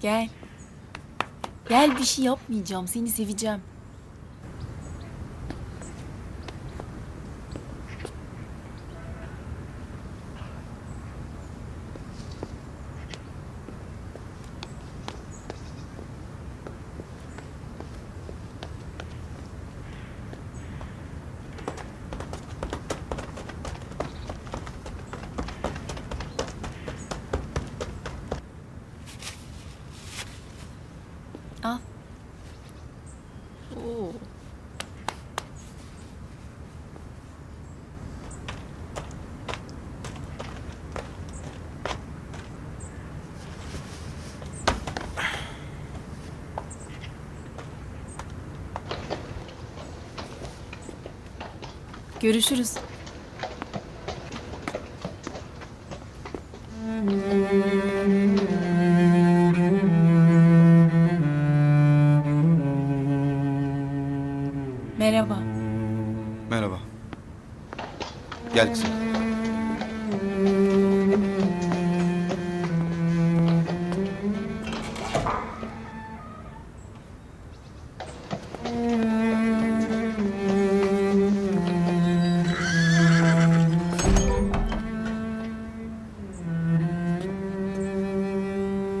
Gel. Gel bir şey yapmayacağım. Seni seveceğim. Al. Oo. Görüşürüz. Merhaba. Merhaba. Gel kızım.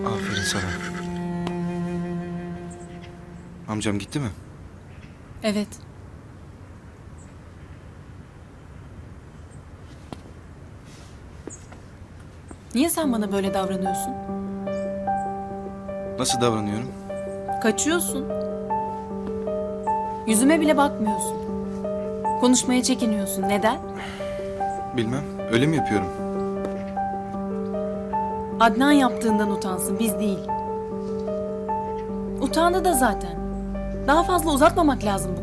Aferin sana. Amcam gitti mi? Evet. Niye sen bana böyle davranıyorsun? Nasıl davranıyorum? Kaçıyorsun. Yüzüme bile bakmıyorsun. Konuşmaya çekiniyorsun. Neden? Bilmem. Öyle mi yapıyorum? Adnan yaptığından utansın, biz değil. Utandı da zaten. Daha fazla uzatmamak lazım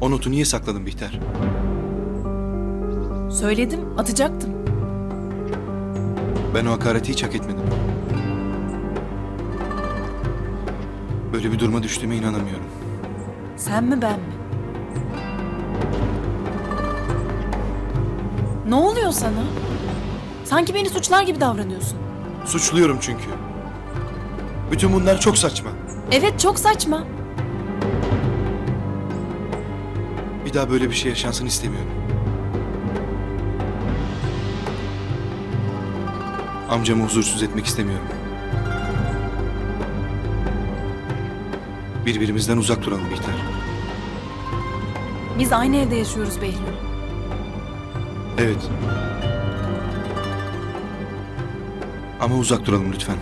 O notu niye sakladın Bihter? Söyledim, atacaktım. Ben o hakareti hiç hak etmedim. Böyle bir duruma düştüğüme inanamıyorum. Sen mi ben mi? Ne oluyor sana? Sanki beni suçlar gibi davranıyorsun. Suçluyorum çünkü. Bütün bunlar çok saçma. Evet çok saçma. Daha böyle bir şey yaşansın istemiyorum. Amcamı huzursuz etmek istemiyorum. Birbirimizden uzak duralım Bihter. Biz aynı evde yaşıyoruz Behlül. Evet. Ama uzak duralım lütfen.